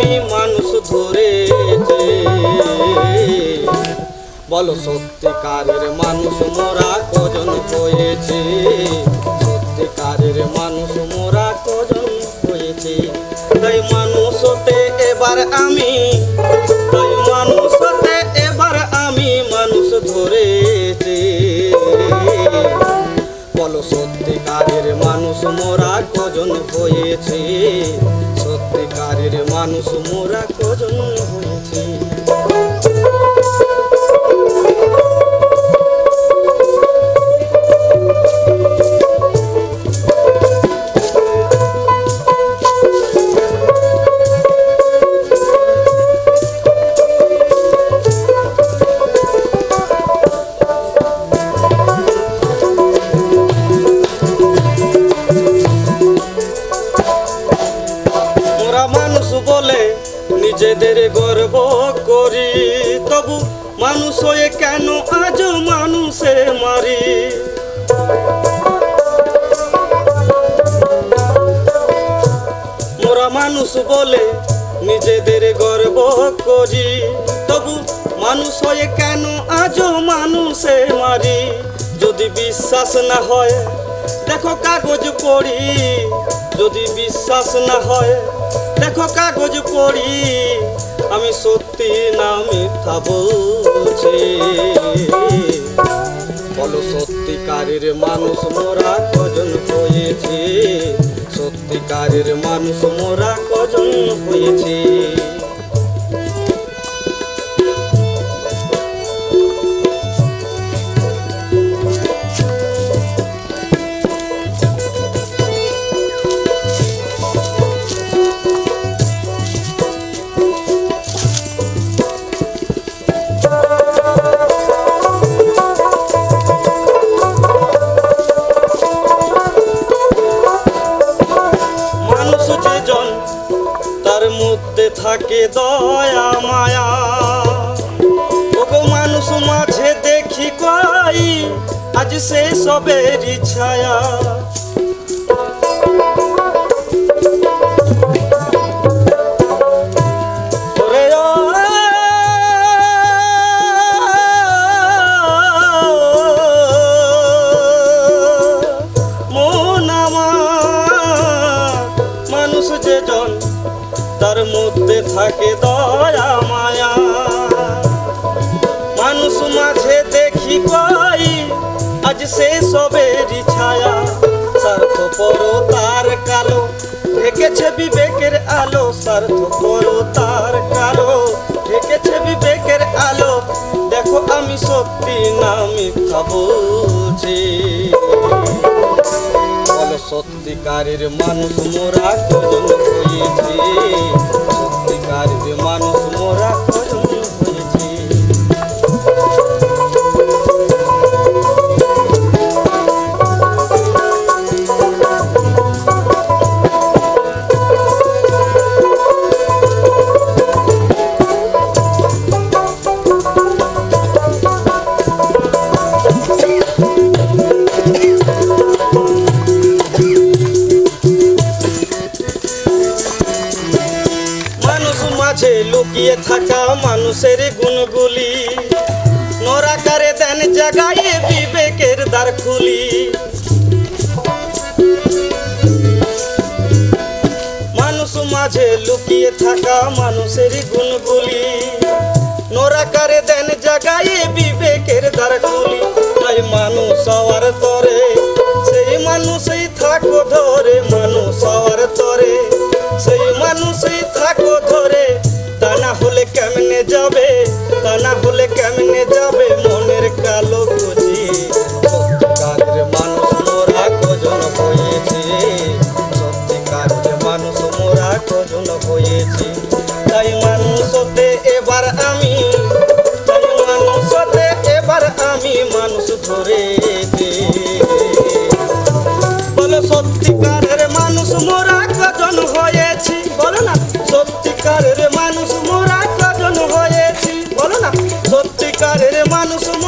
আমি মানুষ ধরেছে বলো সত্যিকারের মানুষ মোরা কজন হয়েছে? সত্যিকারের মানুষ মোরা কজন হয়েছে? তাই মানুষ হতে এবার আমি, তাই মানুষ হতে এবার আমি মানুষ ধরেছি। সত্যিকারের মানুষ মোরা কজন হয়েছে? সত্যিকারের মানুষ মোরা কজন নিজেদের গর্ব করি। তবু মানুষ হয়ে কেন আজ মানুষে মারি? মোরা মানুষ বলে নিজেদের গর্ব করি। তবু মানুষ হয়ে কেন আজ মানুষে মারি? যদি বিশ্বাস না হয়, দেখো কাগজ পড়ি। যদি বিশ্বাস না হয় দেখো কাগজ পড়ি, আমি সত্যি না মিথ্যা বলছি। বলো সত্যিকারের মানুষ মোরা কজন হয়েছে? সত্যিকারের মানুষ মোরা কজন হয়েছে? আজ সে সবেরই ছায়া তার মধ্যে থাকে দয়া মায়া। মানুষ মাঝে দেখি কই আজ সে সবেরই ছায়া। স্বার্থ পর তার কালো। ঢেকেছে বিবেকের আলো স্বার্থ পর তার কালো। ঢেকেছে বিবেকের আলো। দেখো আমি সত্যি না মিথ্যা বলো, সত্যিকারের মানুষ মোরা কজন হয়েছে সত্যিকারের মানুষ মোরা কজন লুকিয়ে থাকা মানুষের গুণগুলি। নরাকারে দেন জাগায় বিবেকের দ্বার খুলি। মানুষ মাঝে লুকিয়ে থাকা মানুষের গুণগুলি। নরাকারে দেন জাগায় বিবেকের দ্বার খুলি। তাই মানুষ হওয়ার তরে, সেই মানুষই থাকো ধরে। মানুষ হওয়ার তরে যাবে? তা না হলে কেমনে যাবে? মনের কালো খুঁজি। মানুষ মোরা কজন হয়েছে? সত্যি মানুষ মোরা কজন হয়েছে? তাই মানুষ এবার আমি, তাই মানুষ এবার আমি মানুষ ধরেছি। সত্যিকারের মানুষ মোরা কজন হয়েছি? বলো না, সত্যিকারের মানুষ মোরা humanos somos.